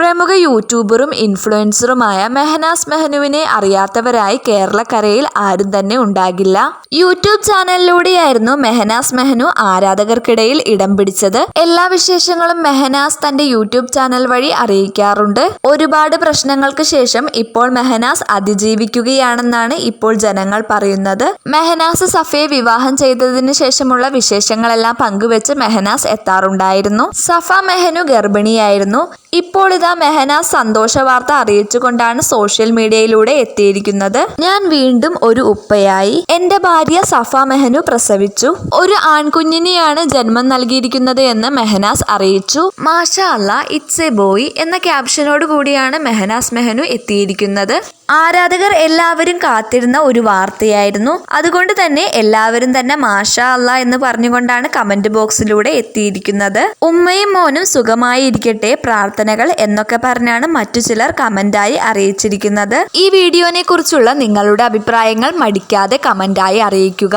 പ്രമുഖ യൂട്യൂബറും ഇൻഫ്ലുവൻസറുമായ മെഹനാസ് മെഹനുവിനെ അറിയാത്തവരായി കേരളക്കരയിൽ ആരും തന്നെ ഉണ്ടാകില്ല. യൂട്യൂബ് ചാനലിലൂടെയായിരുന്നു മെഹനാസ് മെഹനു ആരാധകർക്കിടയിൽ ഇടം പിടിച്ചത്. എല്ലാ വിശേഷങ്ങളും മെഹനാസ് തന്റെ യൂട്യൂബ് ചാനൽ വഴി അറിയിക്കാറുണ്ട്. ഒരുപാട് പ്രശ്നങ്ങൾക്ക് ശേഷം ഇപ്പോൾ മെഹനാസ് അതിജീവിക്കുകയാണെന്നാണ് ഇപ്പോൾ ജനങ്ങൾ പറയുന്നത്. മെഹനാസ് സഫയെ വിവാഹം ചെയ്തതിനു ശേഷമുള്ള വിശേഷങ്ങളെല്ലാം പങ്കുവെച്ച് മെഹനാസ് എത്താറുണ്ടായിരുന്നു. സഫ മെഹനു ഗർഭിണിയായിരുന്നു. ഇപ്പോൾ ഇതാ മെഹനാസ് സന്തോഷ വാർത്ത അറിയിച്ചുകൊണ്ടാണ് സോഷ്യൽ മീഡിയയിലൂടെ എത്തിയിരിക്കുന്നത്. ഞാൻ വീണ്ടും ഒരു ഉപ്പയായി. എന്റെ ഭാര്യ സഫ മെഹനു പ്രസവിച്ചു. ഒരു ആൺകുഞ്ഞിനെയാണ് ജന്മം നൽകിയിരിക്കുന്നത് എന്ന് മെഹനാസ് അറിയിച്ചു. മാഷ അല്ല ഇറ്റ്സ് എ ബോയ് എന്ന ക്യാപ്ഷനോട് കൂടിയാണ് മെഹനാസ് മെഹനു എത്തിയിരിക്കുന്നത്. ആരാധകർ എല്ലാവരും കാത്തിരുന്ന ഒരു വാർത്തയായിരുന്നു. അതുകൊണ്ട് തന്നെ എല്ലാവരും തന്നെ മാഷ അല്ല എന്ന് പറഞ്ഞുകൊണ്ടാണ് കമന്റ് ബോക്സിലൂടെ എത്തിയിരിക്കുന്നത്. ഉമ്മയും മോനും സുഖമായിരിക്കട്ടെ പ്രാർത്ഥനകൾ പ്രാർത്ഥനകൾ എന്നൊക്കെ പറഞ്ഞാണ് മറ്റു ചിലർ കമന്റായി അറിയിച്ചിരിക്കുന്നത്. ഈ വീഡിയോനെ കുറിച്ചുള്ള നിങ്ങളുടെ അഭിപ്രായങ്ങൾ മടിക്കാതെ കമന്റായി അറിയിക്കുക.